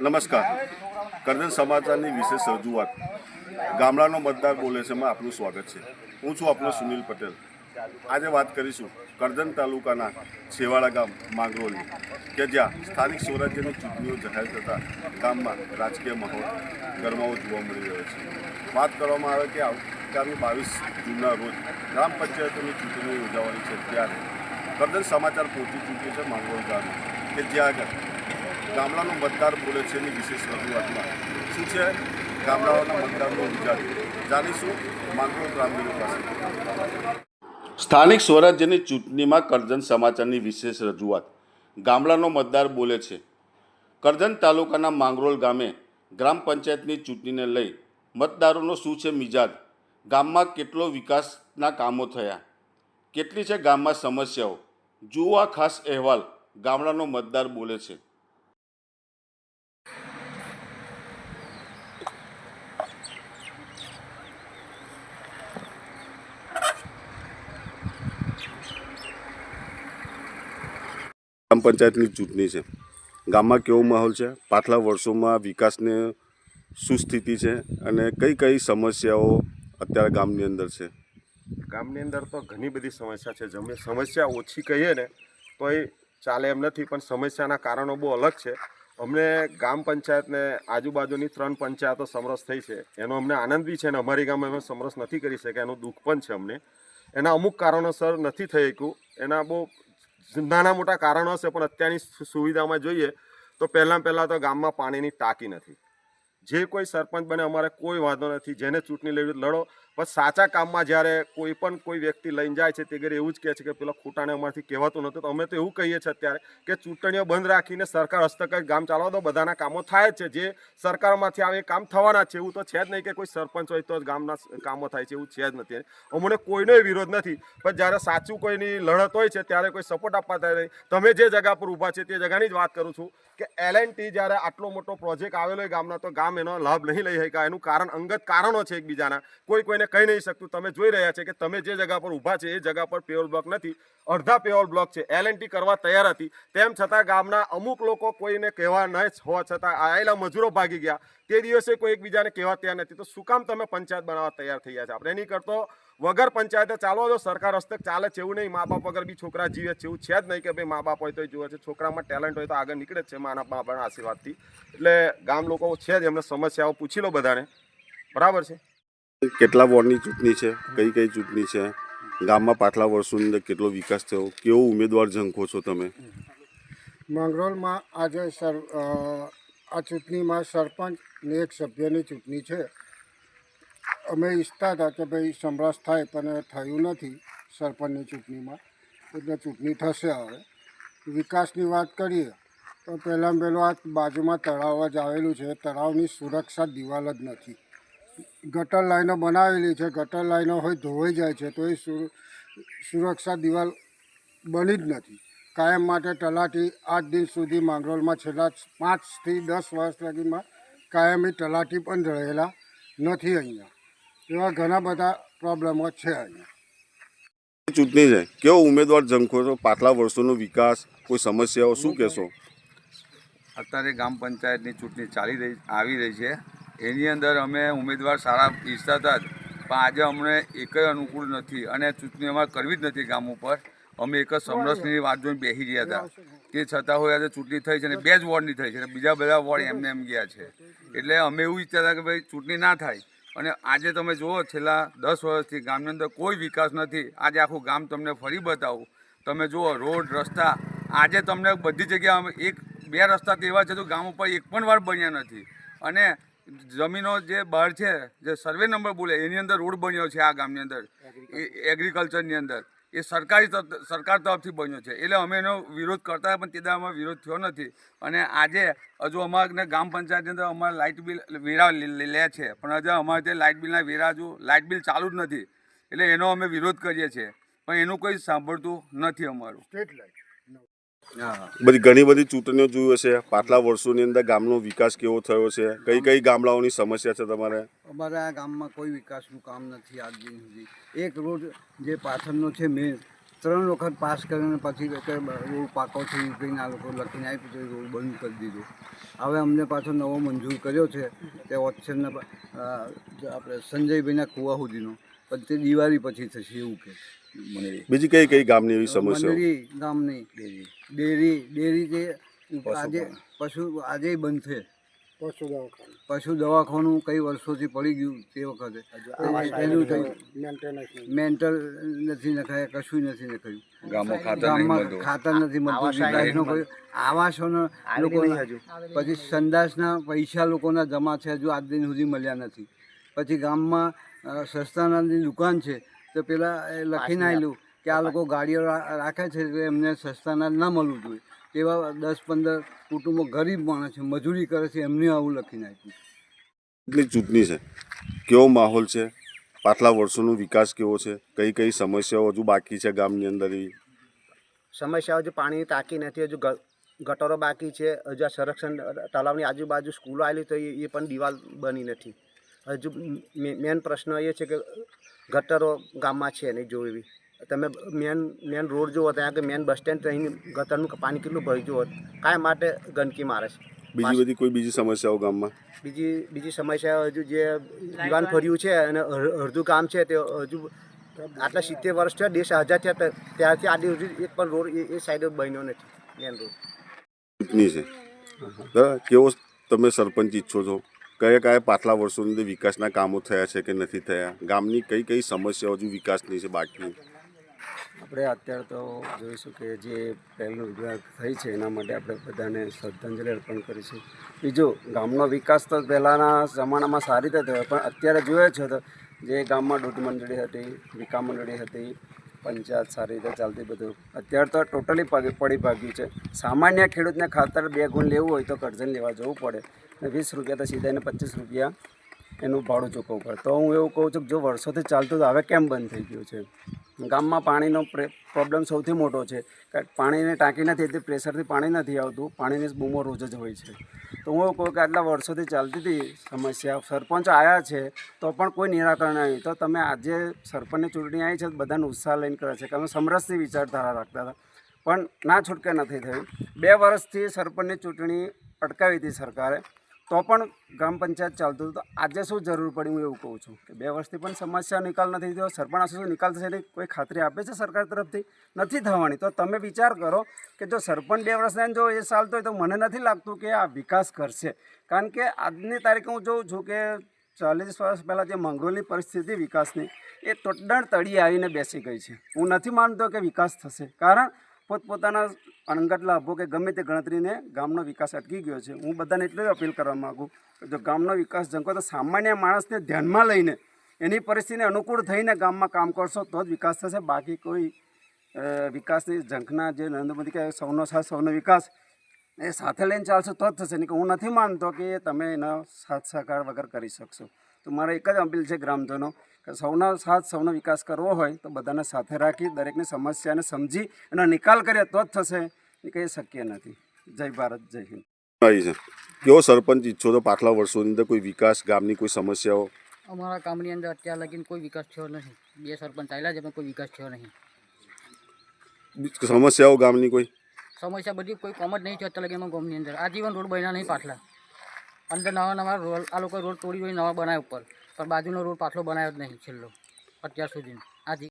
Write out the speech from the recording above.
નમસ્કાર. કરજણ સમાચારની વિશેષ રજૂઆત. ગામડાનો મતદાર બોલે છે, એમાં આપનું સ્વાગત છે. હું છું આપનો સુનિલ પટેલ. આજે વાત કરીશું કરજણ તાલુકાના છેવાડા ગામ માંગરોળની કે જ્યાં સ્થાનિક સ્વરાજ્યની ચૂંટણીઓ જાહેર થતાં ગામમાં રાજકીય માહોલ ગરમાવો જોવા મળી રહ્યો છે. વાત કરવામાં આવે કે આવતીકાલની બાવીસ જૂનના રોજ ગ્રામ પંચાયતોની ચૂંટણીઓ યોજાવાની છે, ત્યારે કરજણ સમાચાર પહોંચી ચૂક્યું છે માંગરોળ ગામે, કે જ્યાં આગળ ગામડાનો મતદાર બોલે છે એની વિશેષ રજૂઆતમાં. શું છે? ગામડાઓના મતદારનો વિચાર. જાણીશું. માંગરોળ ગ્રામજનો પાસે. સ્થાનિક સ્વરાજ્યની ચૂંટણીમાં કરજણ સમાચારની વિશેષ રજૂઆત. ગામડાનો મતદાર બોલે છે. કરજણ તાલુકાના માંગરોળ ગામે ગ્રામ પંચાયતની ચૂંટણીને લઈ મતદારોનો શું છે મિજાજ? ગામમાં કેટલો વિકાસના કામો થયા? કેટલી છે ગામમાં સમસ્યાઓ? જુઓ આ ખાસ અહેવાલ ગામડાનો મતદાર બોલે છે. ગ્રામ પંચાયતની ચૂંટણી છે. ગામમાં કેવો માહોલ છે? પાછલા વર્ષોમાં વિકાસને શું સ્થિતિ છે? અને કઈ કઈ સમસ્યાઓ અત્યારે ગામની અંદર છે? ગામની અંદર તો ઘણી બધી સમસ્યા છે. જમે સમસ્યા ઓછી કહીએ ને તો એ ચાલે એમ નથી, પણ સમસ્યાના કારણો બહુ અલગ છે. અમને ગામ પંચાયતને આજુબાજુની ત્રણ પંચાયતો સમરસ થઈ છે. એનો અમને આનંદ બી છે અને અમારી ગામ અમે સમરસ નથી કરી શક્યા, એનું દુઃખ પણ છે અમને. એના અમુક કારણોસર નથી થઈ શક્યું. એના બહુ નાના મોટા કારણો હશે, પણ અત્યારની સુવિધામાં જોઈએ તો પહેલાં પહેલાં તો ગામમાં પાણીની ટાંકી નથી. જે કોઈ સરપંચ બને, અમારે કોઈ વાંધો નથી. જેને ચૂંટણી લેવી લડો. પણ સાચા કામમાં જ્યારે કોઈ પણ કોઈ વ્યક્તિ લઈને જાય છે, તે ઘરે એવું જ કહે છે કે પેલા ખોટાને અમારથી કહેવાતું નહોતું. તો અમે તો એવું કહીએ છીએ અત્યારે કે ચૂંટણીઓ બંધ રાખીને સરકાર હસ્તક ગામ ચાલવા દો, બધાના કામો થાય જ છે. જે સરકારમાંથી આવે કામ થવાના છે. એવું તો છે જ નહીં કે કોઈ સરપંચ હોય તો જ ગામના કામો થાય છે. એવું છે જ નથી. અમને કોઈનો વિરોધ નથી. પણ જ્યારે સાચું કોઈની લડત હોય છે, ત્યારે કોઈ સપોર્ટ આપવા થાય તમે જે જગા પર ઊભા છે, તે જગાની જ વાત કરું છું કે એલ જ્યારે આટલો મોટો પ્રોજેક્ટ આવેલો ગામના, તો ગામ એનો લાભ નહીં લઈ શક્યા. એનું કારણ અંગત કારણો છે એકબીજાના. કોઈ કોઈને કહી નહીં શકતું. તમે જોઈ રહ્યા છે કે તમે જે જગા પર ઊભા છે, એ જગા પર પેવર બ્લોક નથી. અડધા પેવર બ્લોક છે. એલ કરવા તૈયાર હતી. તેમ છતાં ગામના અમુક લોકો કોઈને કહેવા ન હોવા છતાં આયેલા મજૂરો ભાગી ગયા. તે દિવસે કોઈ એકબીજાને કહેવા તૈયાર નથી. તો શું કામ તમે પંચાયત બનાવવા તૈયાર થઈ ગયા છે? આપણે એની કરતો વગર પંચાયતે ચાલો જો સરકાર હસ્તક ચાલે છે એવું નહીં મા બાપ વગર બી છોકરા જીવે છે એવું છે જ નહીં કે ભાઈ મા બાપ હોય તો જુએ છે. છોકરામાં ટેલેન્ટ હોય તો આગળ નીકળે છે માના બાપાના આશીર્વાદથી. એટલે ગામ લોકો છે જ એમને સમસ્યાઓ પૂછી લો બધાને. બરાબર છે? કેટલા વોર્ડની ચૂંટણી છે કઈ કઈ ચૂંટણી છે ગામમાં પાછલા વર્ષોની અંદર કેટલો વિકાસ થયો કેવો ઉમેદવાર ઝંખો છો તમે? માંગરોળમાં આજે સર આ ચૂંટણીમાં સરપંચ ને એક સભ્યની ચૂંટણી છે. અમે ઈચ્છતા હતા કે ભાઈ સમરસ થાય પણ થયું નથી સરપંચની ચૂંટણીમાં. એટલે ચૂંટણી થશે હવે. વિકાસની વાત કરીએ તો પહેલાં પહેલું આ બાજુમાં તળાવ જ આવેલું છે. તળાવની સુરક્ષા દિવાલ જ નથી. ગટર લાઈનો બનાવેલી છે. ગટર લાઈનો હોય ધોવાઈ જાય છે તો એ સુરક્ષા દિવાલ બની જ નથી. કાયમ માટે તલાટી આજ દિન સુધી માંગરોળમાં છેલ્લા પાંચથી દસ વર્ષ લગીમાં કાયમી તલાટી પણ રહેલા નથી અહીંયા. એવા ઘણા બધા પ્રોબ્લેમો છે અહીંયા. ચૂંટણી છે. કેવો ઉમેદવાર ઝંખો છો? પાછલા વર્ષોનો વિકાસ કોઈ સમસ્યાઓ શું કહેશો? અત્યારે ગ્રામ પંચાયતની ચૂંટણી ચાલી રહી આવી રહી છે. એની અંદર અમે ઉમેદવાર સારા ઈચ્છતા હતા જ પણ આજે અમને એકય અનુકૂળ નથી અને ચૂંટણી અમારે કરવી જ નથી ગામ ઉપર. અમે એક જ સમરસની વાત જોઈને બેસી ગયા હતા. તે છતાં હોય આજે ચૂંટણી થઈ છે અને બે જ વોર્ડની થઈ છે. અને બીજા બધા વોર્ડ એમને એમ ગયા છે. એટલે અમે એવું ઈચ્છતા હતા કે ભાઈ ચૂંટણી ના થાય અને આજે તમે જુઓ, છેલ્લા દસ વર્ષથી ગામની અંદર કોઈ વિકાસ નથી. આજે આખું ગામ તમને ફરી બતાવું. તમે જુઓ, રોડ, રસ્તા. આજે તમને બધી જગ્યા એક, બે રસ્તા તો એવા છે તો ગામ ઉપર એક પણ વાર બન્યા નથી. અને જમીનો જે બહાર છે, જે સર્વે નંબર બોલે, એની અંદર રોડ બન્યો છે આ ગામની અંદર. એ એગ્રીકલ્ચરની અંદર. એ સરકારી સરકાર તરફથી બન્યો છે. એટલે અમે એનો વિરોધ કરતા પણ તે દામાં વિરોધ થયો નથી. અને આજે હજુ અમારા ગામ પંચાયતની અંદર અમારે લાઇટ બિલ, વેરા લે લે છે. પણ હજુ અમારે તે લાઇટ બિલના વેરા હજુ, લાઇટ બિલ ચાલુ જ નથી. એટલે એનો અમે વિરોધ કરીએ છીએ. પણ એનું કોઈ સાંભળતું નથી અમારું. Street light. બધી ઘણી બધી ચૂંટણીઓ જોઈ હશે. પાછલા વર્ષોની અંદર ગામનો વિકાસ કેવો થયો છે? કઈ કઈ ગામડાઓની સમસ્યા છે તમારે? અમારા ગામમાં કોઈ વિકાસનું કામ નથી આજ સુધી. એક રોડ જે પાછળનો છે મેન ત્રણ વખત પાસ કરીને પછી રોડ પાકો થઈ આ લોકો લખીને આપી પછી રોડ બંધ કરી દીધો. હવે અમને પાછો નવો મંજૂર કર્યો છે, તે ઓપ્શનના આપણે સંજયભાઈના કુવા સુધીનો. પણ તે દિવાળી પછી થશે એવું કે બીજી કઈ કઈ ગામની એવી સમસ્યા મંડળી ગામની ડેરી. ડેરી જે આજે પશુ આજે બંધ છે. પશુ દવાખાનું. પશુ દવાખાનું કઈ વર્ષોથી પડી ગયું તે વખતે. એનું થયું મેન્ટલ નથી નખાય કશું નથી નખાયું. ગામમાં ખાતર નથી મળતું આવાસોનો લોકોના પછી સંદાસના પૈસા લોકોના જમા છે હજુ આજ દિન સુધી મળ્યા નથી. પછી ગામમાં સસ્તાનાની દુકાન છે તો પેલા એ લખીને આવેલું કે આ લોકો ગાડીઓ રાખે છે એટલે એમને સસ્તાના ના મળવું જોઈએ. તેવા દસ પંદર કુટુંબો ગરીબ માણસ છે મજૂરી કરે છે એમને આવું લખીને આપ્યું. કેટલી ચૂંટણી છે? કેવો માહોલ છે? પાછલા વર્ષોનો વિકાસ કેવો છે? કઈ કઈ સમસ્યાઓ હજુ બાકી છે ગામની અંદર સમસ્યાઓ હજુ પાણીની ટાંકી નથી હજુ ગટરો બાકી છે. હજુ આ સંરક્ષણ તળાવની આજુબાજુ સ્કૂલો આવેલી તો એ પણ દિવાલ બની નથી. હજુ મેન પ્રશ્ન એ છે કે ગટરો ગામમાં છે નહીં જો એવી તમે મેન મેન રોડ જુઓ ત્યાં કે મેન બસ સ્ટેન્ડ અહીં ગટરનું પાણી કેટલું ભરી જુઓ કાંઈ માટે ગંદકી મારે છે. બીજી બધી કોઈ બીજી સમસ્યાઓ ગામમાં? બીજી બીજી સમસ્યા હજુ જે દિવાન ફર્યું છે અને અડધું ગામ છે તે હજુ આટલા સિત્તેર વર્ષ થયા દેશ આઝાદ થયા ત્યારથી આજે સુધી એક પણ રોડ એ સાઈડ બન્યો નથી મેન રોડ ચૂંટણી છે. કેવો તમે સરપંચ ઈચ્છો છો? કયા કયા પાછલા વર્ષોની અંદર વિકાસના કામો થયા છે કે નથી થયા? ગામની કઈ કઈ સમસ્યાઓ હજુ વિકાસની છે બાકી? આપણે અત્યારે તો જોઈશું કે જે પહેલું વિભાગ થઈ છે એના માટે આપણે બધાને શ્રદ્ધાંજલિ અર્પણ કરીશું. બીજું, ગામનો વિકાસ તો પહેલાંના જમાનામાં સારી રીતે થયો, પણ અત્યારે જોઈએ છે તો જે ગામમાં દૂધ મંડળી હતી, વિકા મંડળી હતી પંચાયત સારી રીતે ચાલતી બધું. અત્યારે તો ટોટલી પડી ભાગ્યું છે. સામાન્ય ખેડૂતને ખાતર બે ગુણ લેવું હોય તો કરજણ લેવા જવું પડે. અને વીસ રૂપિયા તો સીધા એને પચીસ રૂપિયા એનું ભાડું ચૂકવવું પડે. તો હું એવું કહું છું કે જો વર્ષોથી ચાલતું તો હવે કેમ બંધ થઈ ગયું છે? ગામમાં પાણીનો પ્રોબ્લેમ સૌથી મોટો છે. પાણીની ટાંકી નથી એટલે પ્રેશરથી પાણી નથી આવતું. પાણીની બૂમો રોજ જ હોય છે. તો હું કોઈક આટલા વર્ષોથી ચાલતી હતી સમસ્યા. સરપંચ આવ્યા છે તો પણ કોઈ નિરાકરણ આવ્યું તો તમે આજે સરપંચની ચૂંટણી આવી છે બધાને ઉત્સાહ લઈને કરે છે કે અમે સમરસથી વિચારધારા રાખતા હતા. પણ ના છૂટકે નથી થયું. બે વર્ષથી સરપંચની ચૂંટણી અટકાવી હતી સરકારે. તો પણ ગ્રામ પંચાયત ચાલતું હતું. તો આજે શું જરૂર પડી હું એવું કહું છું કે બે વર્ષથી પણ સમસ્યા નિકાલ નથી થયો. સરપંચ આશરે નિકાલ થશે એની કોઈ ખાતરી આપે છે સરકાર તરફથી? નથી થવાની. તો તમે વિચાર કરો કે જો સરપંચ બે વર્ષના જો એ ચાલતો હોય તો મને નથી લાગતું કે આ વિકાસ કરશે. કારણ કે આજની તારીખે હું જોઉં છું કે ચાલીસ વર્ષ પહેલાં જે મંગોલની પરિસ્થિતિ વિકાસની, એ તોડણ તળી આવીને બેસી ગઈ છે. હું નથી માનતો કે વિકાસ થશે. કારણ પોતપોતાના અનંગત લાભો કે ગમે તે ગણતરીને ગામનો વિકાસ અટકી ગયો છે. હું બધાને એટલું અપીલ કરવા માગું જો ગામનો વિકાસ જંકો તો સામાન્ય માણસને ધ્યાનમાં લઈને એની પરિસ્થિતિને અનુકૂળ થઈને ગામમાં કામ કરશો તો જ વિકાસ થશે. બાકી કોઈ વિકાસની ઝંખના જે નરેન્દ્ર મોદી કહે સૌનો સાથ, સૌનો વિકાસ એ સાથે લઈને ચાલશો તો જ થશે. નહીં કે હું નથી માનતો કે તમે એનો સાથ, સહકાર વગર કરી શકશો. તો મારો એક જ અપીલ છે ગ્રામજનો કે સૌના સાથ સૌનો વિકાસ કરવો હોય તો બધાને સાથે રાખી દરેકની સમસ્યાને સમજી એનો નિકાલ કરીએ તો જ થશે. એ કંઈ શક્ય નથી. જય ભારત જય હિન્દ. છે કેવો સરપંચ ઈચ્છો તો પાછલા વર્ષોની અંદર? કોઈ વિકાસ ગામની કોઈ સમસ્યાઓ? અમારા ગામની અંદર અત્યાર લગીને કોઈ વિકાસ થયો નથી. બે સરપંચ આવેલા છે પણ કોઈ વિકાસ થયો નહીં સમસ્યાઓ ગામની કોઈ? સમસ્યા બધી કોઈ કોમ જ નહીં થયો અત્યાર લગીન ગામની અંદર. આજીવન રોડ બન્યા નહીં પાછલા. અંદર નવા નવા રોડ આ લોકો રોડ તોડી હોય નવા બનાવ્યા ઉપર. પણ બાજુનો રોડ પાછલો બનાવ્યો જ નહીં છેલ્લો, અત્યાર સુધી